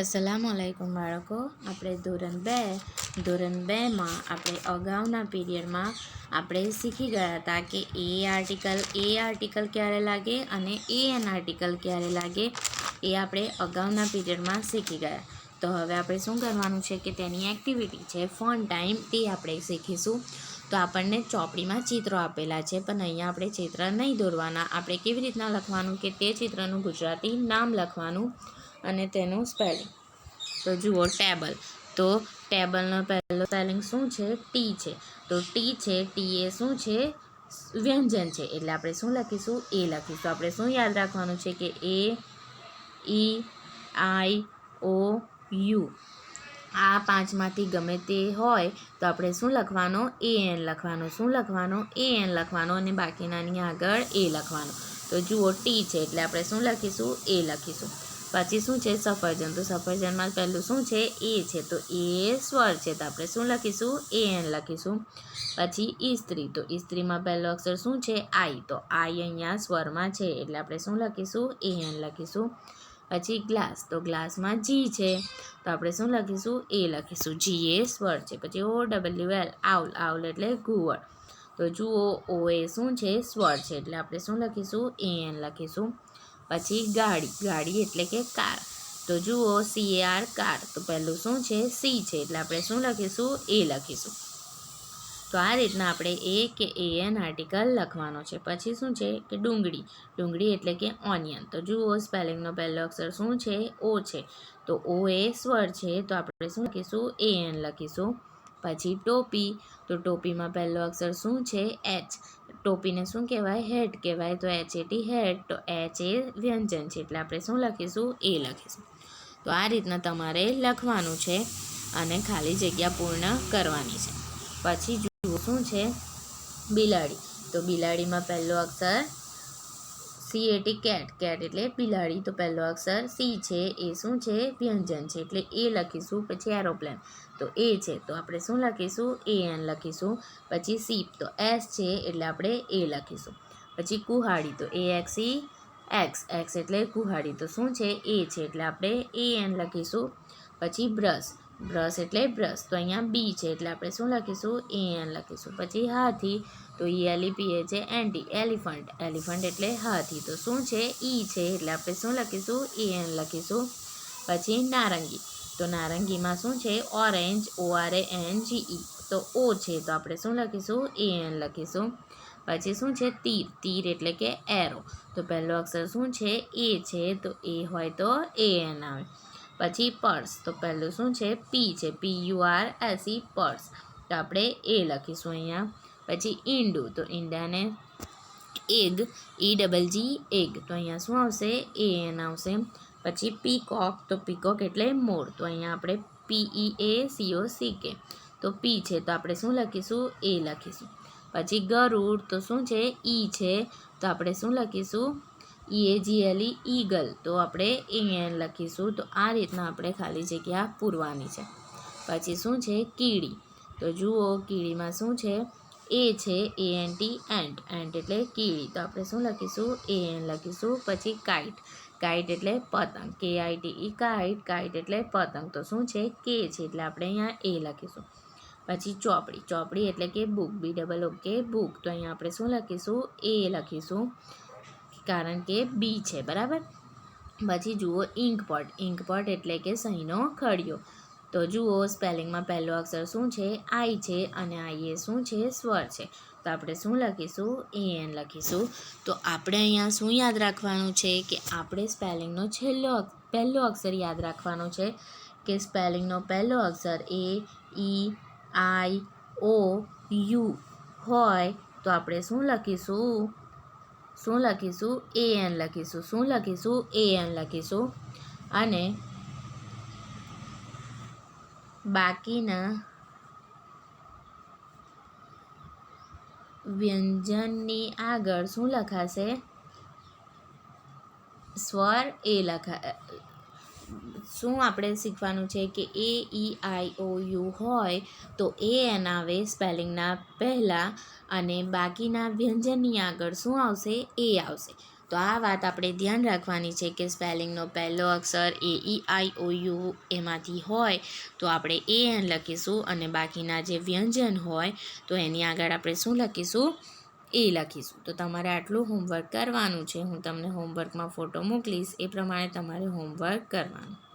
અસલામુ અલૈકુમ બાળકો. આપણે ધોરણ બે, ધોરણ બેમાં આપણે અગાઉના પીરિયડમાં આપણે શીખી ગયા હતા કે એ આર્ટિકલ એ આર્ટિકલ ક્યારે લાગે અને એ એન આર્ટિકલ ક્યારે લાગે એ આપણે અગાઉના પીરિયડમાં શીખી ગયા. તો હવે આપણે શું કરવાનું છે કે તેની એક્ટિવિટી છે, ફોન ટાઈમ તે આપણે શીખીશું. તો આપણને ચોપડીમાં ચિત્રો આપેલા છે, પણ અહીંયા આપણે ચિત્ર નહીં દોરવાના. આપણે કેવી રીતના લખવાનું કે તે ચિત્રનું ગુજરાતી નામ લખવાનું. અને તેનું સ્પેલિંગ તો જુઓ ટેબલ. તો ટેબલનો પહેલો સ્પેલિંગ શું છે? ટી છે. તો ટી છે ટી એ શું છે? વ્યંજન છે. એટલે આપણે શું લખીશું? એ લખીશું. આપણે શું યાદ રાખવાનું છે કે એ ઈ આઈ ઓ યુ આ પાંચમાંથી ગમે તે હોય, તો આપણે શું લખવાનો? એ એન લખવાનો. શું લખવાનો? એ એન લખવાનો. અને બાકીનાની આગળ એ લખવાનો. તો જુઓ ટી છે. એટલે આપણે શું લખીશું? એ લખીશું. પછી શું છે? સફરજન. તો સફરજનમાં પહેલું શું છે? એ છે. તો એ સ્વર છે. તો આપણે શું લખીશું? એ એન લખીશું. પછી ઇસ્ત્રી. તો ઇસ્ત્રીમાં પહેલો અક્ષર શું છે? આઈ. તો આઈ અહીંયા સ્વરમાં છે. એટલે આપણે શું લખીશું? એ એન લખીશું. પછી ગ્લાસ. તો ગ્લાસમાં જી છે. તો આપણે શું લખીશું? એ લખીશું. જી એ સ્વર છે. પછી O W L. Owl. Owl એટલે ઘુવડ તો જુઓ, ઓ એ શું છે? સ્વર છે. એટલે આપણે શું લખીશું? એ એન લખીશું. પછી ગાડી ગાડી એટલે કે કાર. તો જુઓ સી આર કાર. તો પહેલું શું છે? સી છે. એટલે આપણે શું લખીશું? એ લખીશું. તો આ રીતના આપણે એ કે એ એન આર્ટિકલ લખવાનો છે. પછી શું છે? કે ડુંગળી. ડુંગળી એટલે કે ઓનિયન તો જુઓ સ્પેલિંગનો પહેલો અક્ષર શું છે? ઓ છે. તો ઓ એ સ્વર છે. તો આપણે શું લખીશું? એ એન લખીશું. પછી ટોપી. તો ટોપીમાં પહેલો અક્ષર શું છે? એચ ટોપીને શું કહેવાય? હેડ કહેવાય. તો એચ એટી હેડ તો એચ એ વ્યંજન છે. એટલે આપણે શું લખીશું? એ લખીશું. તો આ રીતના તમારે લખવાનું છે અને ખાલી જગ્યા પૂર્ણ કરવાની છે. પછી જુઓ શું છે? બિલાડી. તો બિલાડીમાં પહેલો અક્ષર C A T cat cat એટલે બિલાડી. તો પહેલો અક્ષર સી છે, એ શું છે? વ્યંજન છે. એટલે એ લખીશું, પછી એરોપ્લેન. તો એ છે. તો આપણે શું લખીશું? એ એન લખીશું. પછી સીપ. તો એસ છે એટલે આપણે એ લખીશું. પછી કુહાડી. તો A X E axe. Axe એટલે કુહાડી. તો શું છે? એ છે એટલે આપણે એ એન લખીશું. પછી બ્રશ. બ્રશ એટલે બ્રશ. તો અહીંયા બી છે એટલે આપણે શું લખીશું? એ એન લખીશું. પછી હાથી. તો ઈ એલિપી એ છે એન્ટી, એલિફન્ટ. એલિફન્ટ એટલે હાથી. તો શું છે? ઈ છે એટલે આપણે શું લખીશું? એ એન લખીશું. પછી નારંગી. તો નારંગીમાં શું છે? Orange O R A N G E તો ઓ છે. તો આપણે શું લખીશું? એ એન લખીશું. પછી શું છે? તીર. તીર એટલે કે એરો. તો પહેલો અક્ષર શું છે? એ છે. તો એ હોય તો એ એન આવે. પછી પર્સ. તો પહેલું શું છે? પી છે. P U R S E purse. તો આપણે એ લખીશું અહીંયા. પછી ઈંડું. તો ઈંડાને egg E double G egg. તો અહીંયા શું આવશે? એ એન આવશે. પછી પીકોક. તો પીકોક એટલે મોર. તો અહીંયા આપણે પીઈ એ સીઓ સી કે તો પી છે. તો આપણે શું લખીશું? એ લખીશું. પછી ગરુડ. તો શું છે? ઈ છે. તો આપણે શું લખીશું? E A G L eagle. તો આપણે એ એન લખીશું. તો આ રીતના આપણે ખાલી જગ્યા પૂરવાની છે. પછી શું છે? કીડી. તો જુઓ, કીડીમાં શું છે? એ છે A N T ant ant એટલે કીડી તો આપણે શું લખીશું? એ એન લખીશું, પછી કાઇટ કાઇટ એટલે પતંગ. K I T E kite kite એટલે પતંગ. તો શું છે? કે છે. એટલે આપણે અહીંયા એ લખીશું. પછી ચોપડી. ચોપડી એટલે કે book B double O K book તો અહીંયા આપણે શું લખીશું? એ લખીશું. કારણ કે બી છે. બરાબર? પછી જુઓ ઇંકપોટ ઇંકપોટ એટલે કે સહીનો ખડિયો. તો જુઓ, સ્પેલિંગમાં પહેલો અક્ષર શું છે? આઈ છે અને આઈ એ શું છે? સ્વર છે. તો આપણે શું લખીશું? એ એન લખીશું. તો આપણે અહીંયા શું યાદ રાખવાનું છે કે આપણે સ્પેલિંગનો છેલ્લો પહેલો અક્ષર યાદ રાખવાનો છે કે સ્પેલિંગનો પહેલો અક્ષર એ ઈ આઈ, ઓ, યુ હોય તો આપણે શું લખીશું? શું લખીશું? એ એન લખીશું. શું લખીશું? એ એન લખીશું. અને બાકીના વ્યંજનની આગળ શું લખાશે? સ્વર એ લખા શું આપણે શીખવાનું છે કે એ, ઈ, આઈ, ઓ, યુ હોય તો એ એન આવે સ્પેલિંગના પહેલાં અને બાકીના વ્યંજનની આગળ શું આવશે? એ આવશે. તો આ વાત આપણે ધ્યાન રાખવાની છે કે સ્પેલિંગનો પહેલો અક્ષર એ ઈ આઈ, ઓ, યુ એમાંથી હોય. તો આપણે એ એન લખીશું અને બાકીના જે વ્યંજન હોય, તો એની આગળ આપણે શું લખીશું? એ લખીશું. તો તમારે આટલું હોમવર્ક કરવાનું છે. હું તમને હોમવર્કમાં ફોટો મોકલીશ. એ પ્રમાણે તમારે હોમવર્ક કરવાનું.